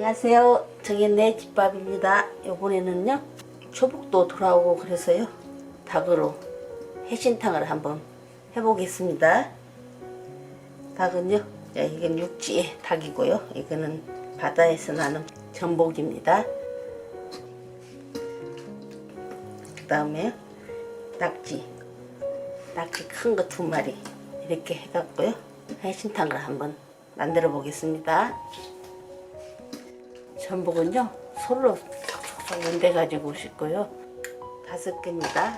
안녕하세요. 정현네 집밥입니다. 이번에는요 초복도 돌아오고 그래서요 닭으로 해신탕을 한번 해보겠습니다. 닭은요 자, 이건 육지의 닭이고요. 이거는 바다에서 나는 전복입니다. 그 다음에 낙지 낙지 큰 거 두 마리 이렇게 해갖고요 해신탕을 한번 만들어 보겠습니다. 전복은요 솔로 쏙쏙쏙 연대 가지고 오실 다섯 개입니다.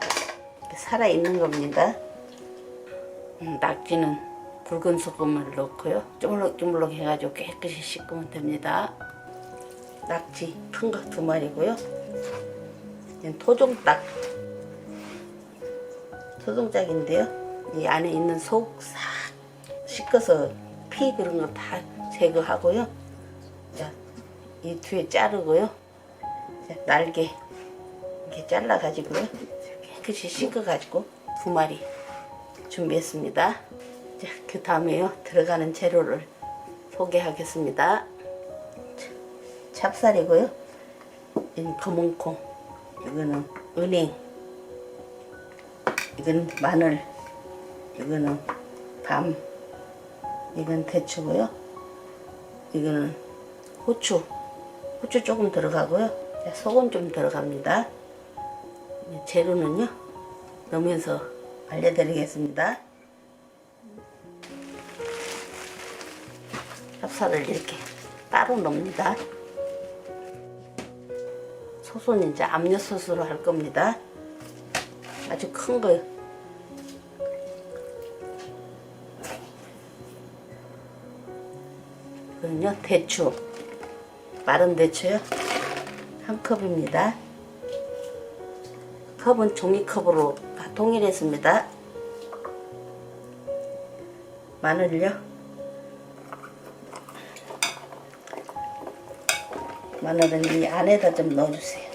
살아 있는 겁니다. 음, 낙지는 굵은 소금을 넣고요 쪼물럭쪼물럭 해가지고 깨끗이 씻으면 됩니다. 낙지 큰 거 두 마리고요. 토종닭 토종닭인데요. 이 안에 있는 속 싹 씻어서 피 그런 거 다 제거하고요. 자, 이 뒤에 자르고요. 자, 날개 이렇게 잘라 가지고요. 깨끗이 씻어 가지고 두 마리 준비했습니다. 자, 그 다음에요 들어가는 재료를 소개하겠습니다. 자, 찹쌀이고요. 이 검은콩, 이거는 은행, 이건 마늘, 이거는 밤, 이건 대추고요. 이거는 후추, 후추 조금 들어가고요. 자, 소금 좀 들어갑니다. 이제 재료는요 넣으면서 알려드리겠습니다. 찹쌀을 이렇게 따로 넣습니다. 소스는 이제 압력 소스로 할 겁니다. 아주 큰 거. 이거는요 대추, 마른 대추요 한 컵입니다. 컵은 종이컵으로 다 통일했습니다. 마늘요. 마늘은 이 안에다 좀 넣어주세요.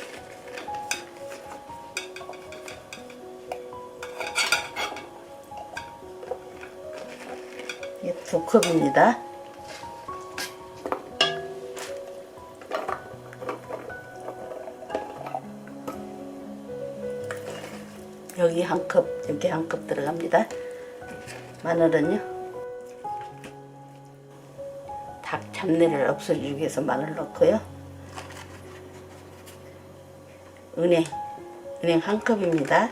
두 컵입니다. 여기 한 컵, 여기 한컵 들어갑니다. 마늘은요. 닭 잡내를 없애주기 위해서 마늘 넣고요. 은행, 은행 한 컵입니다.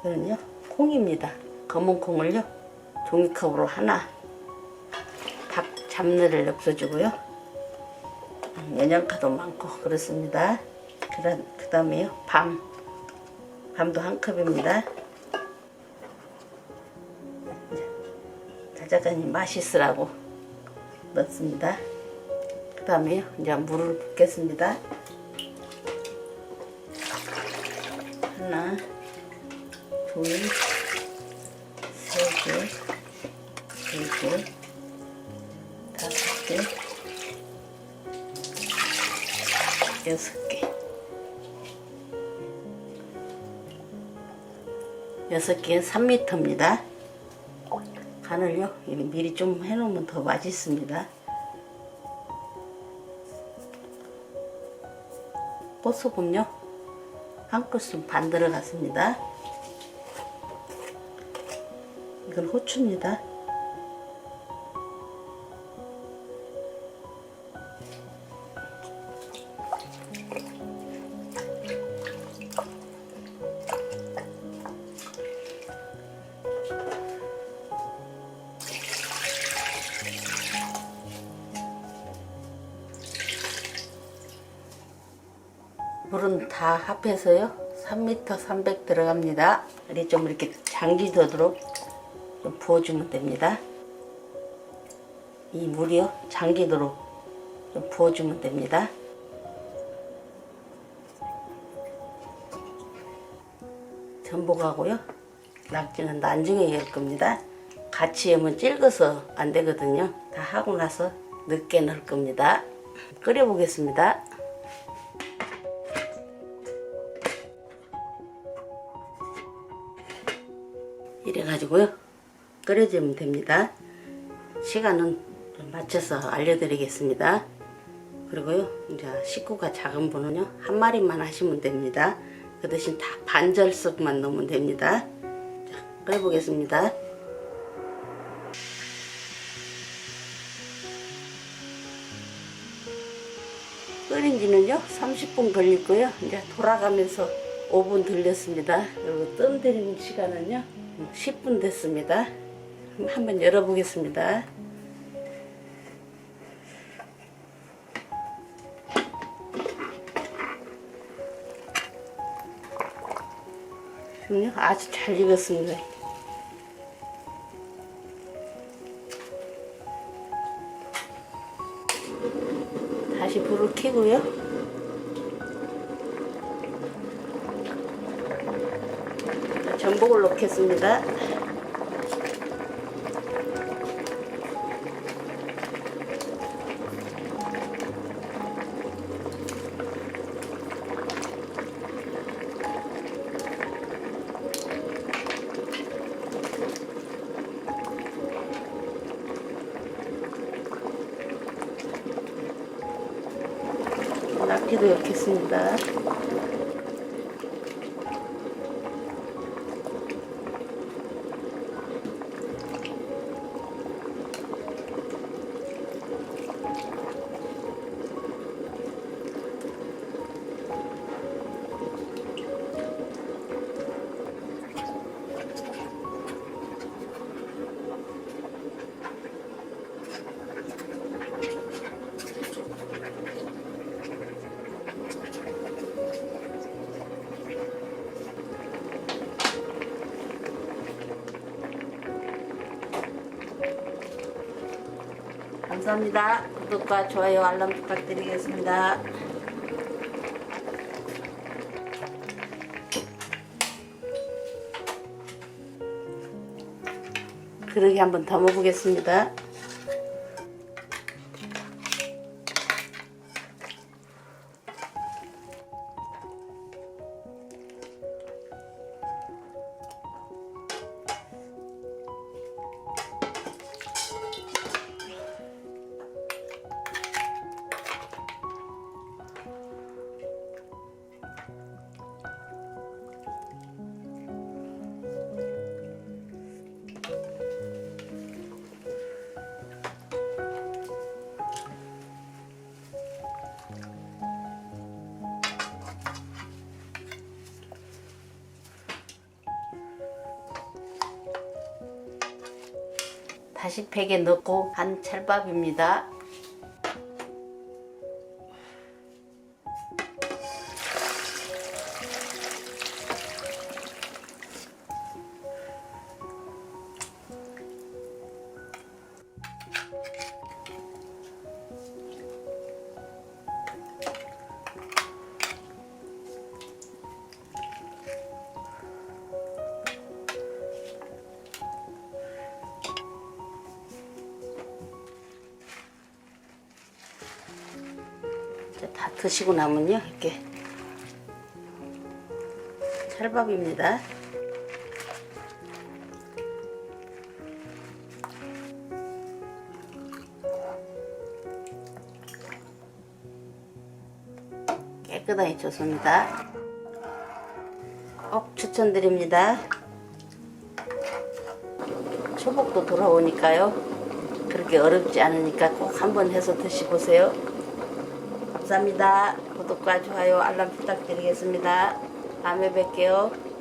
이거는요 콩입니다. 검은 콩을요 종이컵으로 하나 닭 잡내를 없애주고요. 음, 연양가도 많고 그렇습니다. 그다, 그 다음에요 밤 밤도 한 컵입니다. 자자간이 맛있으라고 넣습니다. 그 다음에요 이제 물을 붓겠습니다. 하나 둘, 세 개, 네 개, 다섯 개, 여섯 개. 여섯 개는 3m입니다. 간을요, 미리 좀 해놓으면 더 맛있습니다. 꽃소금요, 한 큰술 반 들어갔습니다. 이건 호추입니다. 물은 다 합해서요 3m 300 들어갑니다. 우리 좀 이렇게 장기 되도록 좀 부어주면 됩니다. 이 물이요 잠기도록 좀 부어주면 됩니다. 전복하고요 낙지는 나중에 열 겁니다. 같이 하면 질겨서 안 되거든요. 다 하고 나서 늦게 넣을 겁니다. 끓여보겠습니다. 이래가지고요. 끓여주면 됩니다. 시간은 맞춰서 알려드리겠습니다. 그리고요, 이제 식구가 작은 분은요, 한 마리만 하시면 됩니다. 그 대신 다 반절석만 넣으면 됩니다. 자, 끓여보겠습니다. 끓인 지는요, 30분 걸리고요. 이제 돌아가면서 5분 들렸습니다. 그리고 뜸 들이는 시간은요, 10분 됐습니다. 한번 열어보겠습니다. 아주 잘 익었습니다. 다시 불을 켜고요. 자, 전복을 넣겠습니다. 낙지도 넣겠습니다. 감사합니다. 구독과 좋아요, 알람 부탁드리겠습니다. 그러게 한번 담아보겠습니다. 다시 팩에 넣고 한 찰밥입니다. 드시고 나면요 이렇게 찰밥입니다. 깨끗하게 줬습니다. 꼭 추천드립니다. 초복도 돌아오니까요. 그렇게 어렵지 않으니까 꼭 한번 해서 드셔보세요. 감사합니다. 구독과 좋아요, 알람 부탁드리겠습니다. 다음에 뵐게요.